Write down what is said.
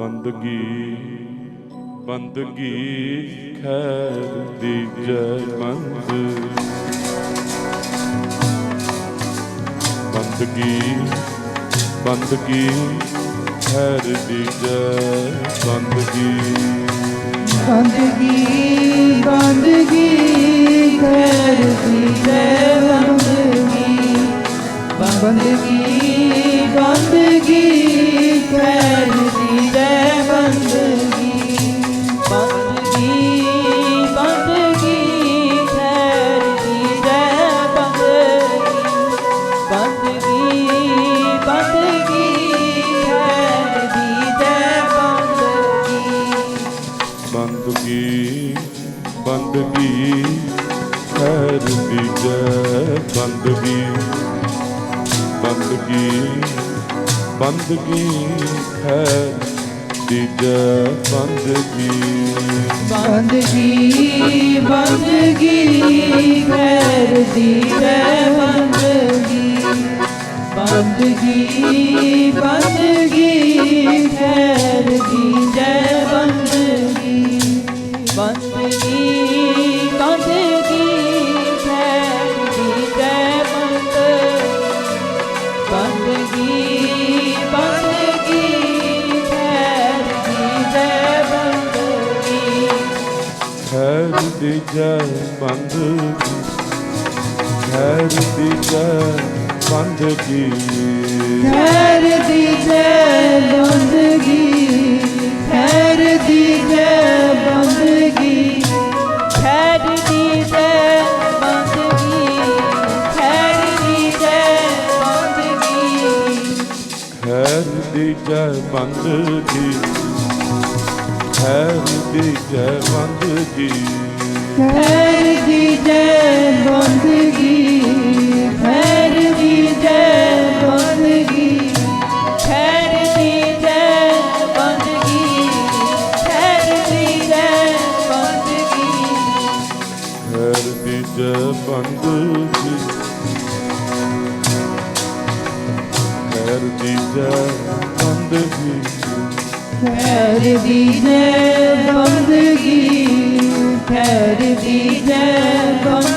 ਬੰਦਗੀ ਬੰਦਗੀ, ਖੈਰ ਦੀ ਜੈ ਬੰਦ ਬੰਦਗੀ ਬੰਦਗੀ, ਖੈਰ ਦੀ ਜੈ ਬੰਦਗੀ। ਬੰਦਗੀ ਬੰਦਗੀ ਕਰਦੀ ਜੈ ਬੰਦਗੀ। ਬੰਦਗੀ ਬੰਦਗੀ ਬੰਦਗੀ? ਬੰਦਗੀ ਖੈਰ ਦੀ ਜੈ ਬੰਦਗੀ। ਬੰਦਗੀ ਬੰਦਗੀ, ਖੈਰ ਦੀ ਜੈ ਬੰਦਗੀ। ਬੰਦਗੀ ਬੰਦਗੀ ਕਰਦੀ ਜੈ ਬੰਦਗੀ। ਬੰਦਗੀ ਬੰਦਗੀ ਕਰਦੀ ਜੈ ਬੰਦਗੀ। ਦੀ ਜੈ ਬੰਦਗੀ ਖੈਰ ਦੀ ਜੈ ਬੰਦਗੀ ਦੀ ਜੈ ਦੀ ਜੈਵੰਦ ਜੀ। ਖੈਰ ਦੀ ਜੈਵੰਦ ਜੀ। ਖੈਰ ਦੀ ਜੈਵੰਦ ਜੀ। ਖੈਰ ਦੀ ਜੈਵੰਦ ਜੀ। ਖੈਰ ਦੀ ਜੈਵੰਦ ਜੀ। ਖੈਰ ਦੀ ਜੀ ਖੈਰ ਦੀ ਜੈਵੰਦ ਜੀ। Perdida bandagi Perdida bandagi Perdida bandagi